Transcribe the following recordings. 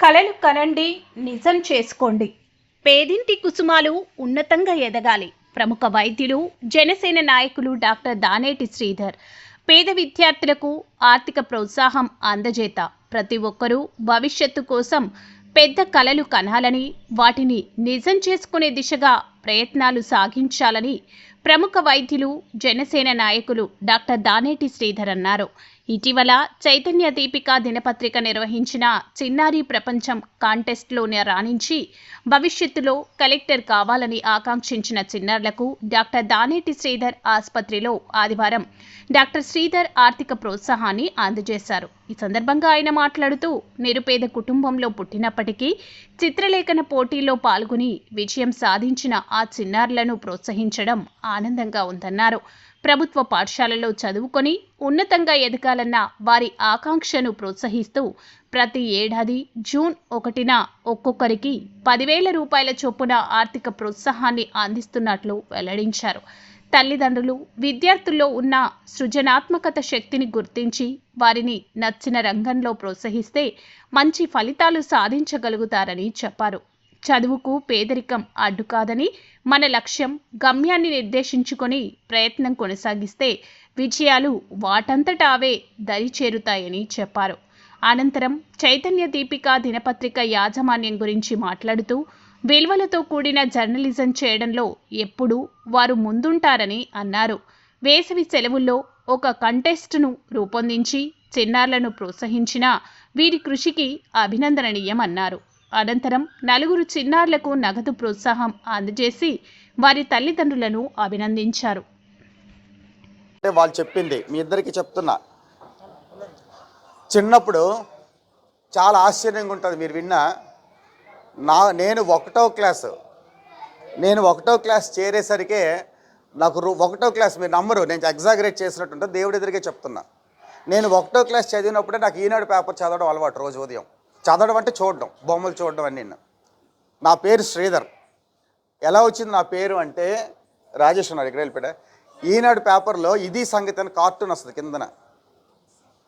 కలలు కనండి నిజం చేసుకోండి. పేదింటి కుసుమాలు ఉన్నతంగా ఎదగాలి. ప్రముఖ వైద్యులు జనసేన నాయకులు డాక్టర్ దానేటి శ్రీధర్. పేద విద్యార్థులకు ఆర్థిక ప్రోత్సాహం అందజేత. ప్రతి ఒక్కరూ భవిష్యత్తు కోసం పెద్ద కలలు కనాలని వాటిని నిజం చేసుకునే దిశగా ప్రయత్నాలు సాగించాలని ప్రముఖ వైద్యులు జనసేన నాయకులు డాక్టర్ దానేటి శ్రీధర్ అన్నారు. ఇటీవల చైతన్య దీపిక దినపత్రిక నిర్వహించిన చిన్నారి ప్రపంచం కాంటెస్ట్లో రాణించి భవిష్యత్తులో కలెక్టర్ కావాలని ఆకాంక్షించిన చిన్నారులకు డాక్టర్ దానేటి శ్రీధర్ ఆసుపత్రిలో ఆదివారం డాక్టర్ శ్రీధర్ ఆర్థిక ప్రోత్సాహాన్ని అందజేశారు. ఈ సందర్భంగా ఆయన మాట్లాడుతూ నిరుపేద కుటుంబంలో పుట్టినప్పటికీ చిత్రలేఖన పోటీల్లో పాల్గొని విజయం సాధించిన ఆ చిన్నారులను ప్రోత్సహించడం ఆనందంగా ఉందన్నారు. ప్రభుత్వ పాఠశాలలో చదువుకొని ఉన్నతంగా ఎదగాలన్న వారి ఆకాంక్షను ప్రోత్సహిస్తూ ప్రతి ఏడాది జూన్ ఒకటిన ఒక్కొక్కరికి పదివేల రూపాయల చొప్పున ఆర్థిక ప్రోత్సాహాన్ని అందిస్తున్నట్లు వెల్లడించారు. తల్లిదండ్రులు విద్యార్థుల్లో ఉన్న సృజనాత్మకత శక్తిని గుర్తించి వారిని నచ్చిన రంగంలో ప్రోత్సహిస్తే మంచి ఫలితాలు సాధించగలుగుతారని చెప్పారు. చదువుకు పేదరికం అడ్డుకాదని మన లక్ష్యం గమ్యాన్ని నిర్దేశించుకొని ప్రయత్నం కొనసాగిస్తే విజయాలు వాటంతట అవే దరి చేరుతాయని చెప్పారు. అనంతరం చైతన్య దీపిక దినపత్రిక యాజమాన్యం గురించి మాట్లాడుతూ విలువలతో కూడిన జర్నలిజం చేయడంలో ఎప్పుడూ వారు ముందుంటారని అన్నారు. వేసవి సెలవుల్లో ఒక కంటెస్ట్ను రూపొందించి చిన్నారులను ప్రోత్సహించిన వీరి కృషికి అభినందనీయమన్నారు. అనంతరం నలుగురు చిన్నారులకు నగదు ప్రోత్సాహం అందజేసి వారి తల్లిదండ్రులను అభినందించారు. అంటే వాళ్ళు చెప్పింది మీ ఇద్దరికి చెప్తున్నా. చిన్నప్పుడు చాలా ఆశ్చర్యంగా ఉంటుంది మీరు విన్న. నా నేను ఒకటో క్లాసు. నేను ఒకటో క్లాస్ చేరేసరికే నాకు ఒకటో క్లాస్ మీరు నమ్మరు నేను ఎగ్జాగరేట్ చేసినట్టుంటే దేవుడి ఎదురుగా చెప్తున్నా. నేను ఒకటో క్లాస్ చదివినప్పుడే నాకు ఈనాడు పేపర్ చదవడం అలవాటు రోజు ఉదయం. చదవడం అంటే చూడడం బొమ్మలు చూడడం నేను నా పేరు శ్రీధర్. ఎలా వచ్చింది నా పేరు అంటే రాజేష్ ఉన్నారు ఇక్కడ వెళ్ళిపోయా ఈనాడు పేపర్లో ఇది సంగతి అని కార్టూన్ వస్తుంది కిందన.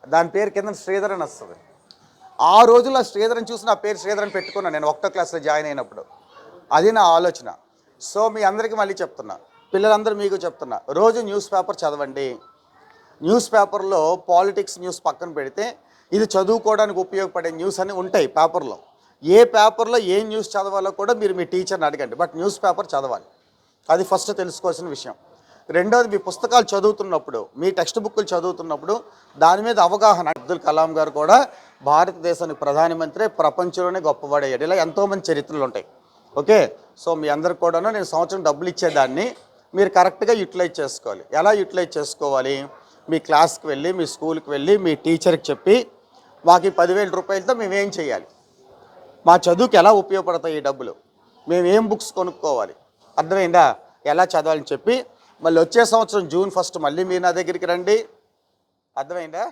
దాని పేరు కింద శ్రీధర్ అని వస్తుంది. ఆ రోజుల్లో శ్రీధర్ని చూసి నా పేరు శ్రీధర్ అని పెట్టుకున్నాను నేను ఒకటో క్లాస్లో జాయిన్ అయినప్పుడు. అది నా ఆలోచన. సో మీ అందరికీ మళ్ళీ చెప్తున్నా. పిల్లలందరూ మీకు చెప్తున్నా. రోజు న్యూస్ పేపర్ చదవండి. న్యూస్ పేపర్లో పాలిటిక్స్ న్యూస్ పక్కన పెడితే ఇది చదువుకోవడానికి ఉపయోగపడే న్యూస్ అని ఉంటాయి పేపర్లో. ఏ పేపర్లో ఏ న్యూస్ చదవాలో కూడా మీరు మీ టీచర్ని అడగండి. బట్ న్యూస్ పేపర్ చదవాలి. అది ఫస్ట్ తెలుసుకోవాల్సిన విషయం. రెండోది మీ పుస్తకాలు చదువుతున్నప్పుడు మీ టెక్స్ట్ బుక్లు చదువుతున్నప్పుడు దాని మీద అవగాహన. అబ్దుల్ కలాం గారు కూడా భారతదేశానికి ప్రధానమంత్రి ప్రపంచంలోనే గొప్పవాడయ్యాడు ఇలా ఎంతోమంది చరిత్రలు ఉంటాయి. ఓకే? సో మీ అందరికి కూడాను నేను సంవత్సరం డబ్బులు ఇచ్చేదాన్ని. మీరు కరెక్ట్గా యూటిలైజ్ చేసుకోవాలి. ఎలా యూటిలైజ్ చేసుకోవాలి? మీ క్లాస్కి వెళ్ళి మీ స్కూల్కి వెళ్ళి మీ టీచర్కి చెప్పి మాకు ఈ పదివేల రూపాయలతో మేమేం చేయాలి? మా చదువుకి ఎలా ఉపయోగపడతాయి ఈ డబ్బులు? మేము ఏం బుక్స్ కొనుక్కోవాలి? అర్థమైందా? ఎలా చదవాలని చెప్పి మళ్ళీ వచ్చే సంవత్సరం జూన్ ఫస్ట్ మళ్ళీ మీరు నా దగ్గరికి రండి. అర్థమైందా?